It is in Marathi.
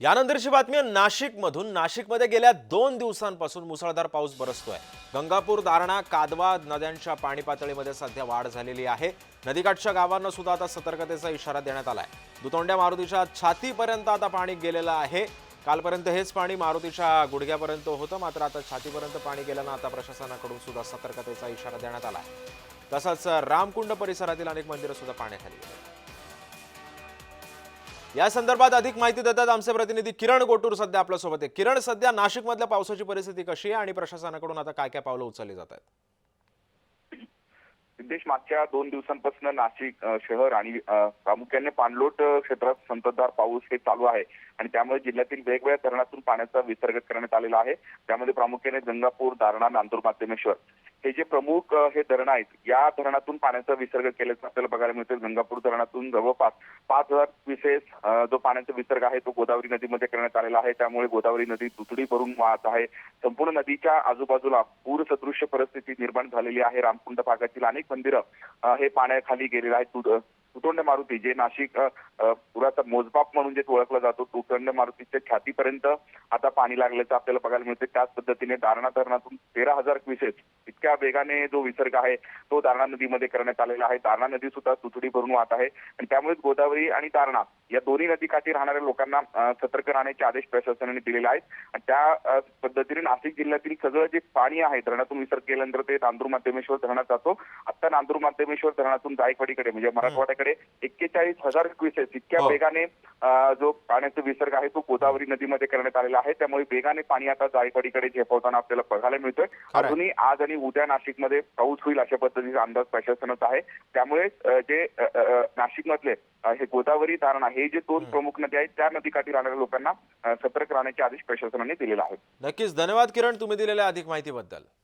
यानंतरची बातमी नाशिकमधून. नाशिकमध्ये गेल्या दोन दिवसांपासून मुसळधार पाऊस बरसतोय. गंगापूर दारणा कादवा नद्यांच्या पाणी पातळीमध्ये सध्या वाढ झालेली आहे. नदीकाठच्या गावांना सुद्धा आता सतर्कतेचा इशारा देण्यात आलाय. दुतोंड्या मारुतीच्या छातीपर्यंत आता पाणी गेलेलं आहे. कालपर्यंत हेच पाणी मारुतीच्या गुडघ्यापर्यंत होतं मात्र आता छातीपर्यंत पाणी गेल्यानं आता प्रशासनाकडून सुद्धा सतर्कतेचा इशारा देण्यात आला आहे तसंच रामकुंड परिसरातील अनेक मंदिरं सुद्धा पाण्याखाली गेली या संदर्भात अधिक माहिती देतात आमचे प्रतिनिधी किरण गोटूर सध्या आपल्यासोबत आहे. किरण सध्या नाशिकमधल्या पावसाची परिस्थिती कशी आहे आणि प्रशासनाकडून आता काय काय पावलं उचलली जात आहेत? सिद्धेश मागच्या दोन दिवसांपासून नाशिक शहर आणि प्रामुख्याने पाणलोट क्षेत्रात संततधार पाऊस हे चालू आहे आणि त्यामुळे जिल्ह्यातील वेगवेगळ्या धरणातून पाण्याचा विसर्ग करण्यात आलेला आहे. त्यामध्ये प्रामुख्याने गंगापूर दारणा नांदूर माध्यमेश्वर हे जे प्रमुख हे धरणं आहेत या धरणातून पाण्याचा विसर्ग केल्याचं आपल्याला बघायला मिळतं गंगापूर धरणातून जवळपास पाच हजार विशेष जो पाण्याचा विसर्ग आहे तो गोदावरी नदीमध्ये करण्यात आलेला आहे. त्यामुळे गोदावरी नदी दुथडी भरून वाहत आहे. संपूर्ण नदीच्या आजूबाजूला पूर सदृश्य परिस्थिती निर्माण झालेली आहे. रामकुंड भागातील अनेक मंदिरं हे पाण्याखाली गेलेले आहेत तुटंड मारुती जे नाशिक पुराचा मोजबाप म्हणून जे ओळखला जातो तुटंड मारुतीच्या छातीपर्यंत आता पाणी लागल्याचं आपल्याला बघायला मिळते त्याच पद्धतीने दारणा धरणातून तेरा हजार क्विसेस इतक्या वेगाने जो विसर्ग आहे तो दारणा नदीमध्ये करण्यात आलेला आहे. दारणा नदी सुद्धा तुथडी भरून वाहत आहे. आणि त्यामुळे गोदावरी आणि दारणा या दोन्ही नदीकाठी राहणाऱ्या लोकांना सतर्क राहण्याचे आदेश प्रशासनाने दिलेले आहेत आणि त्या पद्धतीने नाशिक जिल्ह्यातील सगळं जे पाणी आहे धरणातून विसर्ग केल्यानंतर ते नांदूर माध्यमेश्वर धरणात जातो आता नांदूर माध्यमेश्वर धरणातून जायकवाडीकडे म्हणजे मराठवाड्याकडे एक्केचाळीस हजार क्युसेस इतक्या हो. वेगाने जो पाण्याचा विसर्ग आहे तो गोदावरी नदीमध्ये करण्यात आलेला आहे. त्यामुळे वेगाने पाणी आता जायकवाडीकडे झेपवताना आपल्याला बघायला मिळतोय. अजूनही आज आणि उद्या नाशिकमध्ये पाऊस होईल अशा पद्धतीचा अंदाज प्रशासनाचा आहे. त्यामुळे जे नाशिकमधले हे गोदावरी दारणा हे जे दोन प्रमुख नदी आहेत त्या नदीकाठी राहणाऱ्या लोकांना सतर्क राहण्याचे आदेश प्रशासनाने दिलेले आहेत. नक्कीच. धन्यवाद किरण तुम्ही दिलेल्या अधिक माहितीबद्दल.